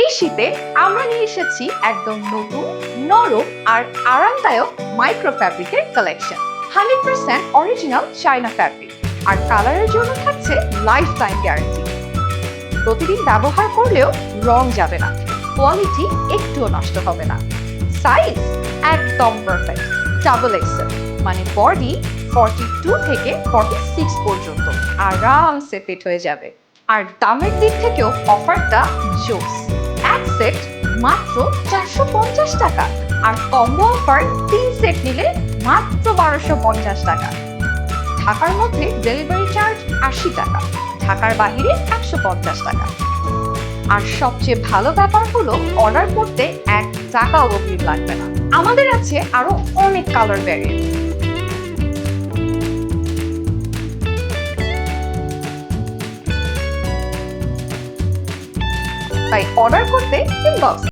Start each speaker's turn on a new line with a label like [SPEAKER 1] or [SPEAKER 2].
[SPEAKER 1] এই শীতে আমরা নিয়ে এসেছি একদম নতুন, নরম আর আরামদায়ক মাইক্রো ফ্যাব্রিকের collection hundred percent original China fabric আর কালারের জন্য থাকছে লাইফ টাইম গ্যারান্টি প্রতিদিন ব্যবহার করলেও রং যাবে না। কোয়ালিটি একটুও নষ্ট হবে না। সাইজ একদম পারফেক্ট ডাবল এক্সেল মানে বডি ফর্টি টু থেকে ফর্টি সিক্স পর্যন্ত। আরামসে ফিট হয়ে যাবে। আর দামের দিক থেকেও অফারটা জোস। এক সেট মাত্র চারশো পঞ্চাশ টাকা। আর কম্বো অফার তিন সেট নিলে মাত্র বারোশো পঞ্চাশ টাকা। ঢাকার মধ্যে ডেলিভারি চার্জ আশি টাকা, ঢাকার বাইরে একশো পঞ্চাশ টাকা। আর সবচেয়ে ভালো ব্যাপার হলো অর্ডার করতে এক টাকাও অগ্রিম লাগবে না। আমাদের আছে আরও অনেক কালার ভ্যারিয়েন্ট তাই অর্ডার করতে ইনবক্স